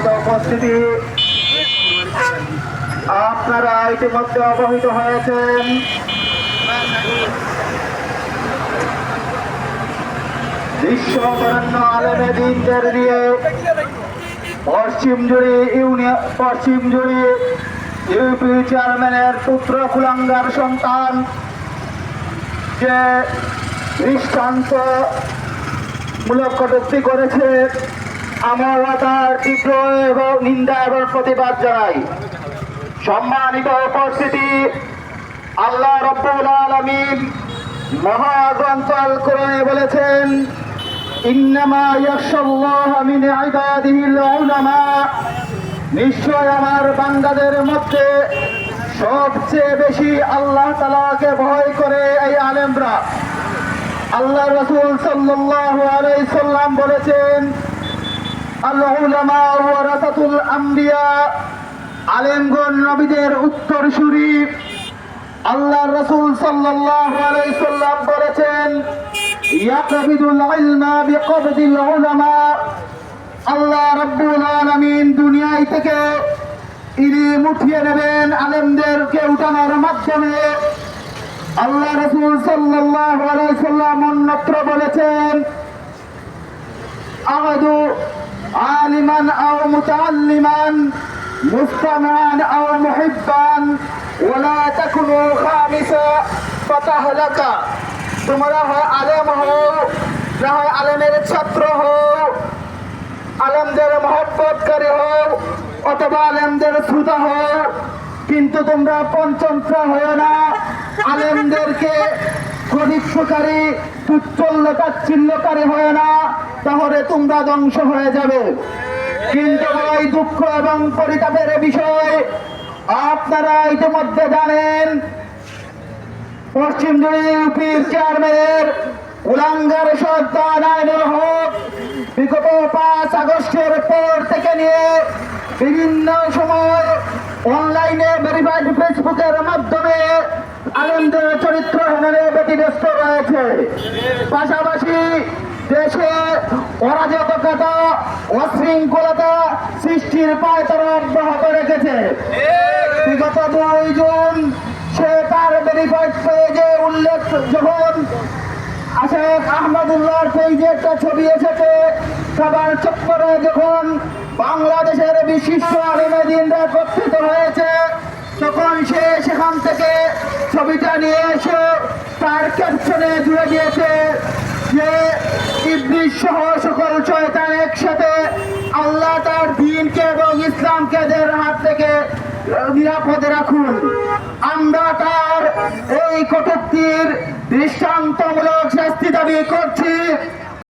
সম্মানিত উপস্থিতি। আপনারা ইতিমধ্যে অবহিত হয়েছেন। বিশ্ব বরেণ্য আলেমে দিনদের নিয়ে পশ্চিম জুড়ে ইউনিয়ন পশ্চিম জুড়ে ইউপি চেয়ারম্যানের পুত্র কুলাঙ্গার সন্তান যে দৃষ্টান্ত মূলক কটূক্তি করেছে। আমরা তার তীব্র এবং নিন্দা এবং প্রতিবাদ জানাই। সম্মানিত উপস্থিতি, আল্লাহ রব্বুল আলমিন মহাগ্রন্থ আল কোরআনে বলেছেন, ইন্নামা ইয়াখশাল্লাহ মিন ইবাদিহিল নিশ্চয় আমার বান্দাদের মধ্যে সবচেয়ে বেশি আল্লাহ তাআলাকে ভয় করে এই আলেমরা। আল্লাহ রসুল সাল্লাল্লাহু আলাইহি সাল্লাম বলেছেন আল্লাহ বলেছেন আল্লাহ দুনিয়ায় থেকে ইলম উঠিয়ে নেবেন আলেমদেরকে উঠানোর মাধ্যমে। আল্লাহ রসুল সাল্লাম অন্যত্র বলেছেন, আহাদু আলিমান আও মুতাআল্লিমান, মুস্তামিআন আও মুহিব্বান, ওয়ালা তাকুনু খামিসা ফাতাহলাকা। তোমরা হয় আলেম হও, না হয় আলেমের ছাত্র হও। আলেমদের মহব্বতকারী হও, অথবা আলেমদের শ্রোতা হও। কিন্তু তোমরা পঞ্চমটা হয় না। আলেমদেরকে গরিবকারী তুচ্ছল্য তাচ্ছিল্যকারী হয় না। তাহলে তোমরা ধ্বংস হয়ে যাবে। কিন্তু এই দুঃখ এবং পরিতাপের বিষয় আপনারা ইতিমধ্যে জানেন। পশ্চিম ইউপির চেয়ারম্যানের উলাঙ্গার সর্দার আইনুল হক বিগত পাঁচ আগস্টের পর থেকে নিয়ে বিভিন্ন সময় অনলাইনে ভেরিফাইড ফেসবুকের মাধ্যমে আনন্দের চরিত্র হেনারে ব্যতিব্যস্ত রয়েছে। পাশাপাশি দেশে অরাজকতা অশৃঙ্খলতা সৃষ্টির পায় তারা অব্যাহত রেখেছে। বিগত দুই জুন সে তার ভেরিফাইড পেজে উল্লেখ যখন আশেখ আহমদুল্লাহর পেজে একটা ছবি এসেছে, সবার চক্করে যখন বাংলাদেশের বিশিষ্ট আলিমেদিনরা একত্রিত হয়েছে, তখন সে সেখান থেকে ছবিটা নিয়ে এসে তার ক্যাপশনে জুড়ে দিয়েছে যে ইবলিশ একসাথে। আল্লাহ তার দিনকে এবং হাত থেকে নিরাপদে রাখুন। আমরা তার এই কটুক্তির দৃষ্টান্তমূলক শাস্তি দাবি করছি।